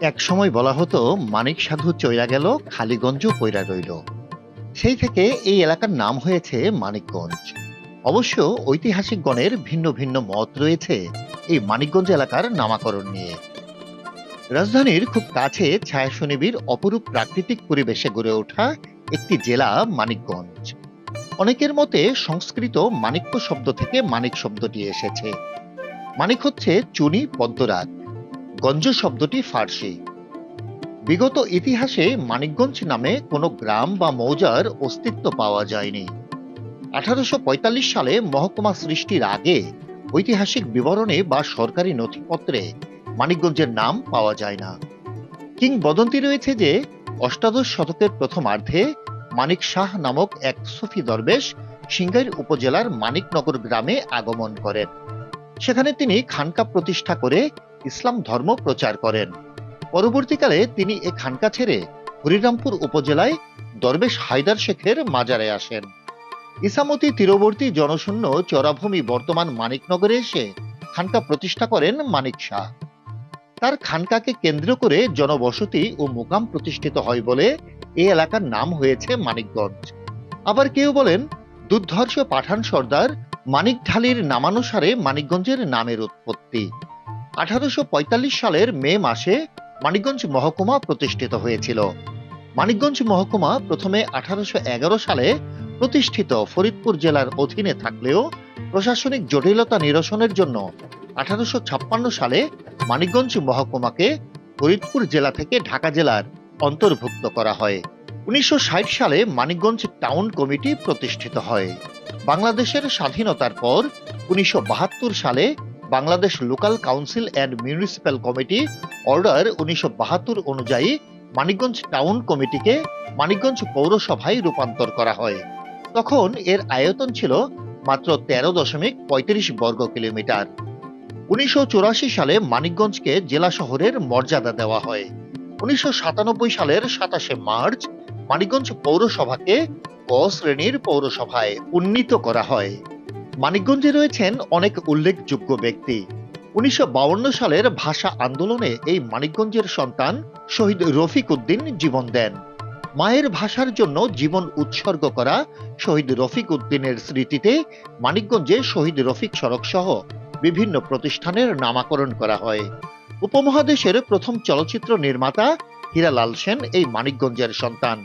এক সময় বলা হতো, মানিক সাধু চইরা গেল খালিগঞ্জ পইরা রইল। সেই থেকে এই এলাকার নাম হয়েছে মানিকগঞ্জ। অবশ্য ঐতিহাসিকগণের ভিন্ন ভিন্ন মত রয়েছে এই মানিকগঞ্জ এলাকার নামাকরণ নিয়ে। রাজধানীর খুব কাছে ছায়াশনিবির অপরূপ প্রাকৃতিক পরিবেশে গড়ে ওঠা একটি জেলা মানিকগঞ্জ। অনেকের মতে সংস্কৃত মানিক্য শব্দ থেকে মানিক শব্দটি এসেছে। মানিক হচ্ছে চুনি পদ্মরাগ। গঞ্জ শব্দটি ফার্সি। বিগত ইতিহাসে মানিকগঞ্জ নামে কোনো গ্রাম বা মৌজার অস্তিত্ব পাওয়া যায়নি। আঠারোশো সালে মহকুমা সৃষ্টির আগে ঐতিহাসিক বিবরণে বা সরকারি নথিপত্রে মানিকগঞ্জের নাম পাওয়া যায় না। কিংবদন্তি রয়েছে যে অষ্টাদশ শতকের প্রথমার্ধে মানিক শাহ নামক এক সুফি দরবেশ সিংগাইর উপজেলার মানিকনগর গ্রামে আগমন করেন। সেখানে তিনি খানকা প্রতিষ্ঠা করে ইসলাম ধর্ম প্রচার করেন। পরবর্তীকালে তিনি এ খানকা ছেড়ে হরিরামপুর উপজেলায় দরবেশ হায়দার শেখের মাজারে আসেন। ইসামতি তীরবর্তী জনশূন্য চরাভূমি বর্তমান মানিকনগরে এসে খানকা প্রতিষ্ঠা করেন মানিক শাহ। তার খানকাকে কেন্দ্র করে জনবসতি ও মুকাম প্রতিষ্ঠিত হয় বলে এই এলাকার নাম হয়েছে মানিকগঞ্জ। আবার কেউ বলেন দুর্ধর্ষ পাঠান সর্দার মানিক ঢালির নামানুসারে মানিকগঞ্জের নামের উৎপত্তি। আঠারোশো পঁয়তাল্লিশ সালের মে মাসে মানিকগঞ্জ মহকুমা প্রতিষ্ঠিত হয়েছিল। মানিকগঞ্জ মহকুমা প্রথমে আঠারোশো সালে প্রতিষ্ঠিত ফরিদপুর জেলার অধীনে থাকলেও প্রশাসনিক জটিলতা নিরসনের জন্য আঠারোশো সালে মানিকগঞ্জ মহকুমাকে ফরিদপুর জেলা থেকে ঢাকা জেলার অন্তর্ভুক্ত করা হয়। উনিশশো ষাট সালে মানিকগঞ্জ টাউন কমিটি প্রতিষ্ঠিত হয়। বাংলাদেশের স্বাধীনতার পর উনিশশো বাহাত্তর সালে Bangladesh local council and municipal committee order উনিশশো বাহাত্তর অনুযায়ী মানিকগঞ্জ টাউন কমিটিকে মানিকগঞ্জ পৌরসভায় রূপান্তর করা হয়। তখন এর আয়তন ছিল মাত্র তেরো দশমিক পঁয়ত্রিশ বর্গ কিলোমিটার। উনিশশো চুরাশি সালে মানিকগঞ্জকে জেলা শহরের মর্যাদা দেওয়া হয়। উনিশশো সাতানব্বই সালের সাতাশে মার্চ মানিকগঞ্জ পৌরসভাকে ক শ্রেণির পৌরসভায় উন্নীত করা হয়। মানিকগঞ্জে রয়েছেন অনেক উল্লেখযোগ্য ব্যক্তি। উনিশশো সালের ভাষা আন্দোলনে এই মানিকগঞ্জের সন্তান শহীদ রফিক উদ্দিন জীবন দেন। মায়ের ভাষার জন্য জীবন উৎসর্গ করা শহীদ রফিক উদ্দিনের স্মৃতিতে মানিকগঞ্জে শহীদ রফিক সড়ক সহ বিভিন্ন প্রতিষ্ঠানের নামাকরণ করা হয়। উপমহাদেশের প্রথম চলচ্চিত্র নির্মাতা হীরালাল সেন এই মানিকগঞ্জের সন্তান।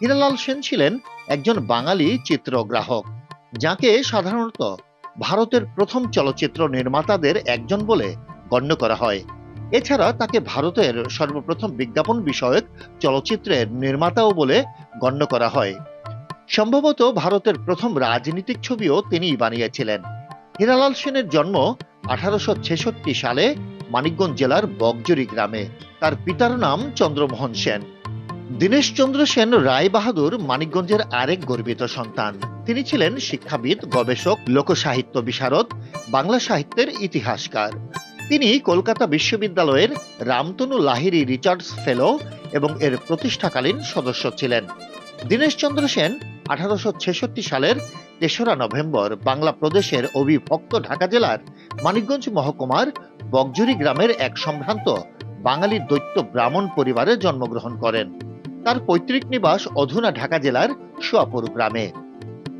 হীরালাল সেন ছিলেন একজন বাঙালি চিত্রগ্রাহক। যাকে সাধারণত ভারতের প্রথম চলচ্চিত্র নির্মাতাদের একজন বলে গণ্য করা হয়। এছাড়া তাকে ভারতের সর্বপ্রথম বিজ্ঞাপন বিষয়ক চলচ্চিত্রের নির্মাতাও বলে গণ্য করা হয়। সম্ভবত ভারতের প্রথম রাজনীতিক ছবিও তিনিই বানিয়েছিলেন। হীরালাল সেনের জন্ম আঠারোশো ছেষট্টি সালে মানিকগঞ্জ জেলার বগজুরি গ্রামে। তার পিতার নাম চন্দ্রমোহন সেন। দীনেশ চন্দ্র সেন রায় বাহাদুর মানিকগঞ্জের আরেক গর্বিত সন্তান। তিনি ছিলেন শিক্ষাবিদ, গবেষক, লোকসাহিত্য বিশারদ, বাংলা সাহিত্যের ইতিহাসকার। তিনি কলকাতা বিশ্ববিদ্যালয়ের রামতনু লাহিরি রিচার্ডস ফেলো এবং এর প্রতিষ্ঠাকালীন সদস্য ছিলেন। দীনেশ চন্দ্র সেন আঠারোশো ছেষট্টি সালের তেসরা নভেম্বর বাংলা প্রদেশের অবিভক্ত ঢাকা জেলার মানিকগঞ্জ মহকুমার বগজুরি গ্রামের এক সম্ভ্রান্ত বাঙালি দৈত্য ব্রাহ্মণ পরিবারে জন্মগ্রহণ করেন। তার পৈতৃক নিবাস অধুনা ঢাকা জেলার সোয়াপুর গ্রামে।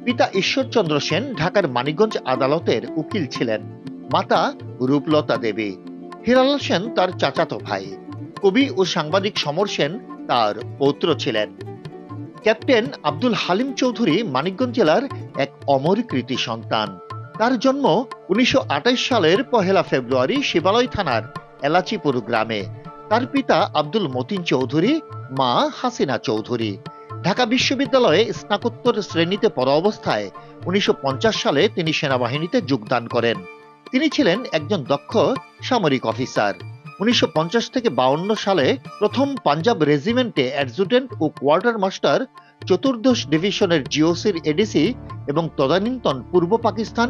পিতা ঈশ্বরচন্দ্র সেন ঢাকার মানিকগঞ্জ আদালতের উকিল ছিলেন। মাতা রূপলতা দেবী। হিরালাল সেন তার চাচাতো ভাই। কবি ও সাংবাদিক সমর সেন তার পৌত্র ছিলেন। ক্যাপ্টেন আব্দুল হালিম চৌধুরী মানিকগঞ্জ জেলার এক অমর কৃতি সন্তান। তার জন্ম উনিশশো সালের পহেলা ফেব্রুয়ারি শিবালয় থানার এলাচিপুর গ্রামে। তার পিতা আব্দুল মতিন চৌধুরী, মা হাসিনা চৌধুরী। ঢাকা বিশ্ববিদ্যালয়ে স্নাতকোত্তর শ্রেণীতে পড়া অবস্থায় উনিশশো পঞ্চাশ সালে তিনি সেনাবাহিনীতে যোগদান করেন। তিনি ছিলেন একজন দক্ষ সামরিক অফিসার। উনিশশো পঞ্চাশ থেকে বাউন্ন সালে প্রথম পাঞ্জাব রেজিমেন্টে অ্যাডজুটেন্ট ও কোয়ার্টার মাস্টার চতুর্দশ ডিভিশনের জিওসির এডিসি এবং তদানীন্তন পূর্ব পাকিস্তান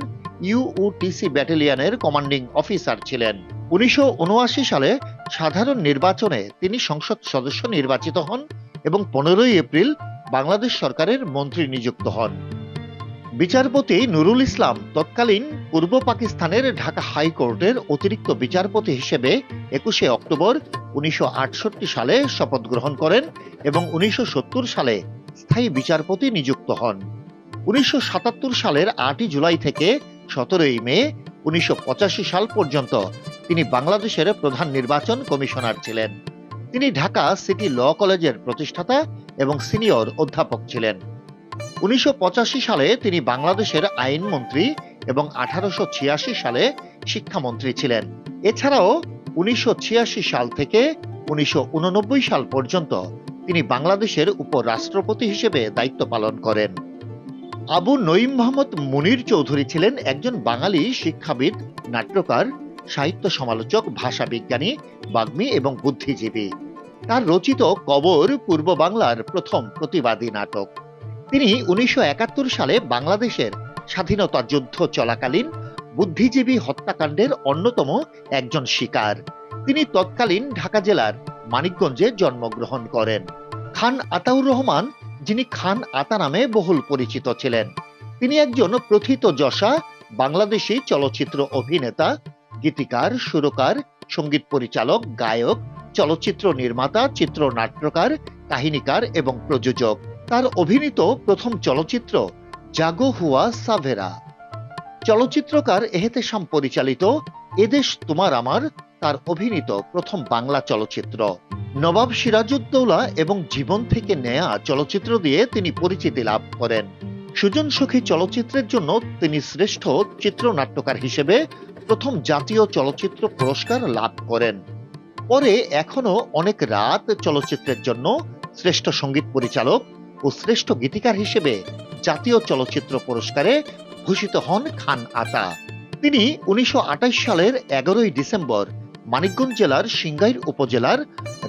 ইউউটিসি ব্যাটালিয়নের কমান্ডিং অফিসার ছিলেন। উনিশশো উনআশি সালে সাধারণ নির্বাচনে তিনি সংসদ সদস্য নির্বাচিত হন এবং পনেরোই এপ্রিল বাংলাদেশ সরকারের মন্ত্রী নিযুক্ত হন। বিচারপতি নুরুল ইসলাম তৎকালীন পূর্ব পাকিস্তানের ঢাকা হাইকোর্টের অতিরিক্ত বিচারপতি হিসেবে একুশে অক্টোবর উনিশশো আটষট্টি সালে শপথ গ্রহণ করেন এবং উনিশশো সত্তর সালে স্থায়ী বিচারপতি নিযুক্ত হন। উনিশশো সাতাত্তর সালের আটই জুলাই থেকে সতেরোই মে উনিশশো পঁচাশি সাল পর্যন্ত তিনি বাংলাদেশের প্রধান নির্বাচন কমিশনার ছিলেন। তিনি ঢাকা সিটি ল কলেজের প্রতিষ্ঠাতা এবং সিনিয়র অধ্যাপক ছিলেন। উনিশশো পঁচাশি সালে তিনি বাংলাদেশের আইনমন্ত্রী এবং আঠারোশো ছিয়াশি সালে শিক্ষামন্ত্রী ছিলেন। এছাড়াও উনিশশো ছিয়াশি সাল থেকে উনিশশো উননব্বই সাল পর্যন্ত তিনি বাংলাদেশের উপরাষ্ট্রপতি হিসেবে দায়িত্ব পালন করেন। আবু নঈম মোহাম্মদ মুনির চৌধুরী ছিলেন একজন বাঙালি শিক্ষাবিদ, নাট্যকার সাহিত্য সমালোচক, ভাষা বিজ্ঞানী, বাগ্মী এবং বুদ্ধিজীবী। তার রচিত কবর পূর্ব বাংলার প্রথম প্রতিবাদী নাটক। তিনি উনিশশো সালে বাংলাদেশের স্বাধীনতা যুদ্ধ চলাকালীন বুদ্ধিজীবী হত্যাকাণ্ডের অন্যতম একজন শিকার। তিনি তৎকালীন ঢাকা জেলার মানিকগঞ্জে জন্মগ্রহণ করেন। খান আতাউর রহমান, যিনি খান আতা নামে বহুল পরিচিত ছিলেন, তিনি একজন প্রথিত যশা, বাংলাদেশী চলচ্চিত্র অভিনেতা গীতিকার, সুরকার, সংগীত পরিচালক, গায়ক, চলচ্চিত্র নির্মাতা চিত্রনাট্যকার কাহিনীকার এবং প্রযোজক। তার অভিনীত প্রথম চলচ্চিত্র, জাগো হুয়া সাভেরা। চলচ্চিত্রকার এহেতেশাম পরিচালিত এদেশ তোমার আমার, তার অভিনীত প্রথম বাংলা চলচ্চিত্র। নবাব সিরাজউদ্দৌলা এবং জীবন থেকে নেয়া চলচ্চিত্র দিয়ে তিনি পরিচিতি লাভ করেন। সুজন সুখী চলচ্চিত্রের জন্য তিনি শ্রেষ্ঠ চিত্রনাট্যকার হিসেবে প্রথম জাতীয় চলচ্চিত্র পুরস্কার লাভ করেন। পরে এখনও অনেক রাত চলচ্চিত্রের জন্য শ্রেষ্ঠ সংগীত পরিচালক ও শ্রেষ্ঠ গীতিকার হিসেবে জাতীয় চলচ্চিত্র পুরস্কারে ভূষিত হন খান আতা। তিনি উনিশশো আটাশ সালের এগারোই ডিসেম্বর মানিকগঞ্জ জেলার সিংগাইর উপজেলার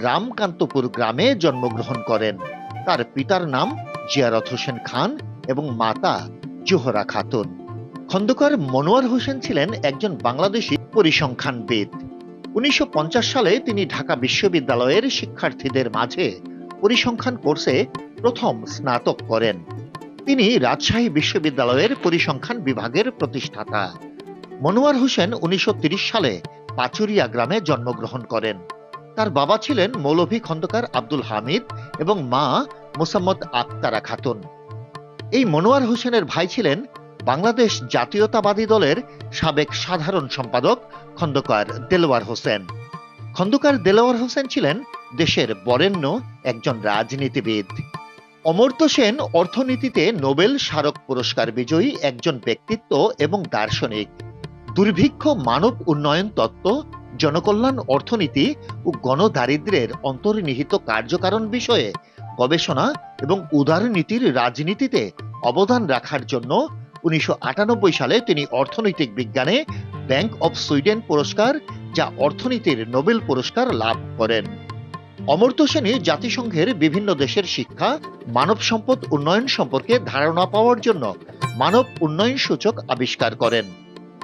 রামকান্তপুর গ্রামে জন্মগ্রহণ করেন। তার পিতার নাম জিয়ারত হোসেন খান এবং মাতা জোহরা খাতুন। খন্দকার মনোয়ার হোসেন ছিলেন একজন বাংলাদেশী পরিসংখ্যানবিদ। উনিশশো পঞ্চাশ সালে তিনি ঢাকা বিশ্ববিদ্যালয়ের শিক্ষার্থীদের মাঝে পরিসংখ্যান কোর্সে প্রথম স্নাতক করেন। তিনি রাজশাহী বিশ্ববিদ্যালয়ের পরিসংখ্যান বিভাগের প্রতিষ্ঠাতা। মনোয়ার হোসেন উনিশশো সালে পাচুরিয়া গ্রামে জন্মগ্রহণ করেন। তার বাবা ছিলেন মৌলভী খন্দকার আব্দুল হামিদ এবং মা মোসাম্মদ আক্তারা খাতুন। এই মনোয়ার হোসেনের ভাই ছিলেন বাংলাদেশ জাতীয়তাবাদী দলের সাবেক সাধারণ সম্পাদক খন্দকার দেলোয়ার হোসেন। খন্দকার দেলোয়ার হোসেন ছিলেন দেশের বরেণ্য একজন রাজনীতিবিদ। অমর্ত্য সেন অর্থনীতিতে নোবেল স্মারক পুরস্কার বিজয়ী একজন ব্যক্তিত্ব এবং দার্শনিক। দুর্ভিক্ষ মানব উন্নয়ন তত্ত্ব, জনকল্যাণ অর্থনীতি ও গণদারিদ্র্যের অন্তর্নিহিত কার্যকারণ বিষয়ে গবেষণা এবং উদারনীতির রাজনীতিতে অবদান রাখার জন্য উনিশশো আটানব্বই সালে তিনি অর্থনৈতিক বিজ্ঞানে ব্যাংক অব সুইডেন পুরস্কার, যা অর্থনীতির নোবেল পুরস্কার লাভ করেন। অমর্ত্য সেনী জাতিসংঘের বিভিন্ন দেশের শিক্ষা, মানব সম্পদ উন্নয়ন সম্পর্কে ধারণা পাওয়ার জন্য মানব উন্নয়ন সূচক আবিষ্কার করেন।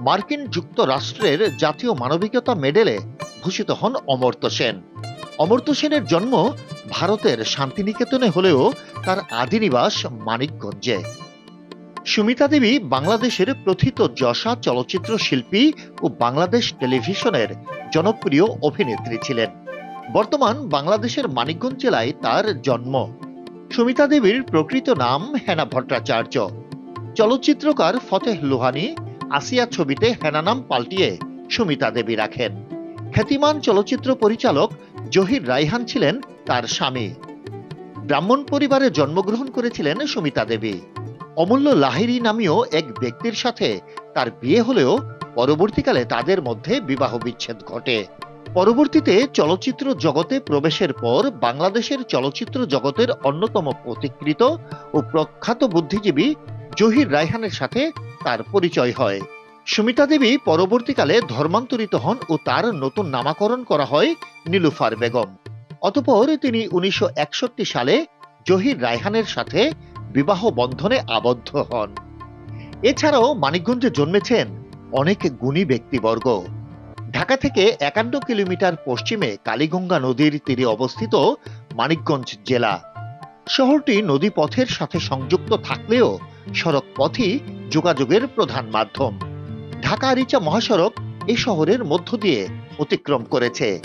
মার্কিন যুক্তরাষ্ট্রের জাতীয় মানবিকতা মেডেলে ভূষিত হন অমর্ত্য সেন। অমর্ত্য সেনের জন্ম ভারতের শান্তিনিকেতনে হলেও তার আদি নিবাস মানিকগঞ্জে। সুমিতা দেবী বাংলাদেশের প্রথিত যশা চলচ্চিত্র শিল্পী ও বাংলাদেশ টেলিভিশনের জনপ্রিয় অভিনেত্রী ছিলেন। বর্তমান বাংলাদেশের মানিকগঞ্জ জেলায় তার জন্ম। সুমিতা দেবীর প্রকৃত নাম হেনা ভট্টাচার্য। চলচ্চিত্রকার ফতেহ লোহানি, আসিয়া ছবিতে হেনা নাম পাল্টিয়ে সুমিতা দেবী রাখেন। খ্যাতিমান চলচ্চিত্র পরিচালক জহির রাইহান ছিলেন তার স্বামী। ব্রাহ্মণ পরিবারে জন্মগ্রহণ করেছিলেন সুমিতা দেবী। অমূল্য লাহিড়ী নামীয় এক ব্যক্তির সাথে তার বিয়ে হলেও পরবর্তীকালে তাদের মধ্যে বিবাহ বিচ্ছেদ ঘটে। পরবর্তীতে চলচ্চিত্র জগতে প্রবেশের পর বাংলাদেশের চলচ্চিত্র জগতের অন্যতম প্রতিকৃত ও প্রখ্যাত বুদ্ধিজীবী জহির রায়হানের সাথে তার পরিচয় হয়। সুমিতা দেবী পরবর্তীকালে ধর্মান্তরিত হন ও তার নতুন নামাকরণ করা হয় নীলুফার বেগম। অতপর তিনি উনিশশো একষট্টি সালে জহির রায়হানের সাথে বিবাহ বন্ধনে আবদ্ধ হন। এছাড়াও মানিকগঞ্জে জন্মেছেন অনেক গুণী ব্যক্তিবর্গ। ঢাকা থেকে একান্ন কিলোমিটার পশ্চিমে কালীগঙ্গা নদীর তীরে অবস্থিত মানিকগঞ্জ জেলা। শহরটি নদীপথের সাথে সংযুক্ত থাকলেও সড়ক পথই যোগাযোগের প্রধান মাধ্যম। ঢাকা আরিচা মহাসড়ক এই শহরের মধ্য দিয়ে অতিক্রম করেছে।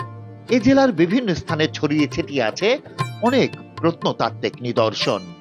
এ জেলার বিভিন্ন স্থানে ছড়িয়ে ছিটিয়ে আছে অনেক প্রত্নতাত্ত্বিক নিদর্শন।